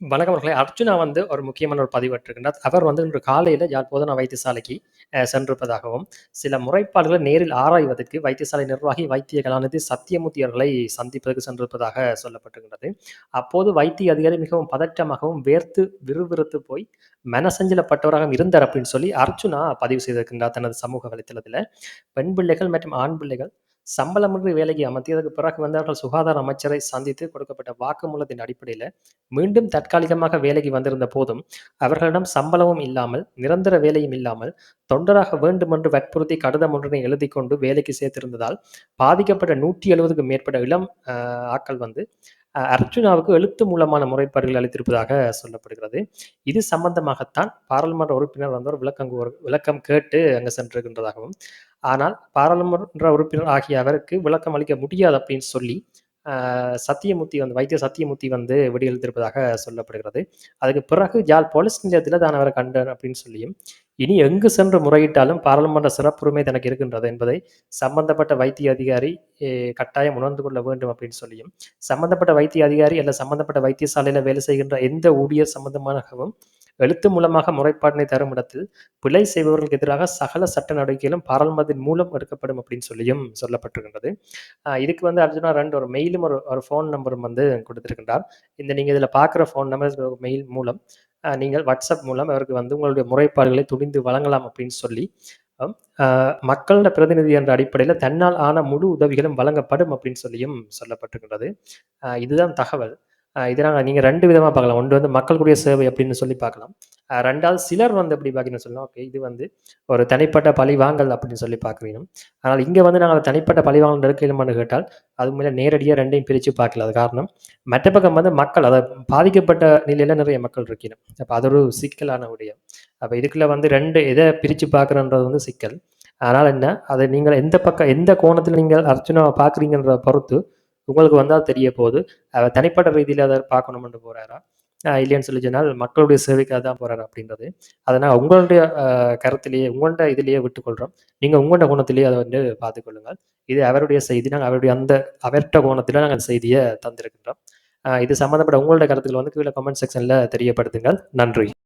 வணக்கம் அவர்களே. அர்ஜுனா வந்து ஒரு முக்கியமான ஒரு பதிவற்றிருக்கின்றார் அவர் வந்து இன்று காலையில் யார் போதனா வைத்தியசாலைக்கு சென்றிருப்பதாகவும், சில முறைப்பாடுகளை நேரில் ஆராய்வதற்கு வைத்தியசாலை நிர்வாகி வைத்திய கலாநிதி சத்தியமூர்த்தி அவர்களை சந்திப்பதற்கு சென்றிருப்பதாக சொல்லப்பட்டிருக்கின்றது. அப்போது வைத்திய அதிகாரி மிகவும் பதற்றமாகவும், வேர்த்து விறுவிறுத்து போய் மனசஞ்சலப்பட்டவராகவும் இருந்தார் அப்படின்னு சொல்லி அர்ஜுனா பதிவு செய்திருக்கின்றார் தனது சமூக வலைத்தளத்தில் பெண் பிள்ளைகள் மற்றும் ஆண் பிள்ளைகள் சம்பளமின்றி வேலைக்கு அமர்த்தியதற்கு பிறகு வந்து அவர்கள் சுகாதார அமைச்சரை சந்தித்து கொடுக்கப்பட்ட வாக்குமூலத்தின் அடிப்படையில் மீண்டும் தற்காலிகமாக வேலைக்கு வந்திருந்த போதும், அவர்களிடம் சம்பளமும் இல்லாமல், நிரந்தர வேலையும் இல்லாமல், தொண்டராக வேண்டுமென்று வற்புறுத்தி கடிதம் ஒன்றினை எழுதி கொண்டு வேலைக்கு சேர்த்திருந்ததால், பாதிக்கப்பட்ட 170க்கும் மேற்பட்ட இளம் ஆக்கள் வந்து அர்ஜுனாவுக்கு எழுத்து மூலமான முறைப்பாடுகள் அளித்திருப்பதாக சொல்லப்படுகிறது. இது சம்பந்தமாகத்தான் பாராளுமன்ற உறுப்பினர் வந்து ஒரு விளக்கம் விளக்கம் கேட்டு அங்கு சென்றிருக்கின்றதாகவும், ஆனால் பாராளுமன்ற உறுப்பினர் ஆகிய அவருக்கு விளக்கம் அளிக்க முடியாது அப்படின்னு சொல்லி, சத்தியமூர்த்தி வந்து வைத்திய சத்தியமூர்த்தி வந்து விடையளித்திருப்பதாக சொல்லப்படுகிறது. அதுக்கு பிறகு யாழ் போலீஸ் நிலையத்தில் தான் அவரை கண்டேன் அப்படின்னு சொல்லியும், இனி எங்கு சென்று முறையிட்டாலும் பாராளுமன்ற சிறப்புரிமை தனக்கு இருக்கின்றது என்பதை சம்பந்தப்பட்ட வைத்திய அதிகாரி கட்டாயம் உணர்ந்து கொள்ள வேண்டும் அப்படின்னு சொல்லியும், சம்பந்தப்பட்ட வைத்திய அதிகாரி அல்ல சம்பந்தப்பட்ட வைத்தியசாலையில் வேலை செய்கின்ற எந்த ஊழியர் சம்பந்தமாகவும் எழுத்து மூலமாக முறைப்பாட்டினை தரும் இடத்தில், பிழை செய்பவர்களுக்கு எதிராக சகல சட்ட நடவடிக்கைகளும் பாராளுமன்றத்தின் மூலம் எடுக்கப்படும் அப்படின்னு சொல்லியும் சொல்லப்பட்டிருக்கின்றது. இதுக்கு வந்து அர்ஜுனா ரெண்டு ஒரு மெயிலும், ஒரு ஒரு ஃபோன் நம்பரும் வந்து கொடுத்திருக்கின்றார். இந்த நீங்கள் இதில் பார்க்குற ஃபோன் நம்பர், மெயில் மூலம் நீங்கள் வாட்ஸ்அப் மூலம் அவருக்கு வந்து உங்களுடைய முறைப்பாடுகளை துணிந்து வழங்கலாம் அப்படின்னு சொல்லி, மக்களோட பிரதிநிதி என்ற அடிப்படையில் தன்னால் ஆன முழு உதவிகளும் வழங்கப்படும் அப்படின்னு சொல்லியும் சொல்லப்பட்டிருக்கின்றது. இதுதான் தகவல். அ இத நாங்க நீங்க 2 விதமா பார்க்கலாம். ஒன்று வந்து மக்களுடைய சேவை அப்படின்னு சொல்லி பார்க்கலாம். ரெண்டாவது சிலர் வந்து எப்படி பார்க்கணும்னு சொல்லலாம் ஓகே இது வந்து ஒரு தனிப்பட்ட பழிவாங்கல் அப்படின்னு சொல்லி பார்க்குறீங்க ஆனால் இங்கே வந்து நாங்கள் தனிப்பட்ட பழிவாங்கல் எடுக்க கேட்டால், அது மேலே நேரடியாக ரெண்டையும் பிரித்து பார்க்கல. அது காரணம், மற்ற பக்கம் வந்து மக்கள் அதாவது பாதிக்கப்பட்ட நிலையில் நிறைய மக்கள் இருக்கணும். அப்போ அது ஒரு சிக்கலான விடயம். அப்போ இதுக்குள்ள வந்து ரெண்டு எதை பிரித்து பார்க்குறன்றது வந்து சிக்கல். அதனால் என்ன, அதை நீங்கள் எந்த பக்கம் எந்த கோணத்தில் நீங்கள் அர்ச்சனை பார்க்குறீங்கன்ற பொறுத்து, உங்களுக்கு வந்தால் தெரிய போகுது. அவர் தனிப்பட்ட ரீதியில அதை பார்க்கணும்னு போறாரா? இல்லைன்னு சொல்லி சொன்னால் மக்களுடைய சேவைக்காக தான் போறாரா அப்படின்றது. அதனால் உங்களுடைய கருத்திலேயே, உங்கள்ட்ட இதிலேயே விட்டுக்கொள்கிறோம் நீங்கள் உங்கள்கிட்ட கோணத்திலேயே அதை வந்து பார்த்துக்கொள்ளுங்கள் இது அவருடைய செய்தி. நாங்கள் அவருடைய அந்த அவர்கிட்ட கோணத்தில் நாங்கள் செய்தியை தந்திருக்கின்றோம். இது சம்மந்தப்பட்ட உங்களோட கருத்துக்கள் வந்து கீழே கமெண்ட் செக்ஷனில் தெரியப்படுத்துங்கள். நன்றி.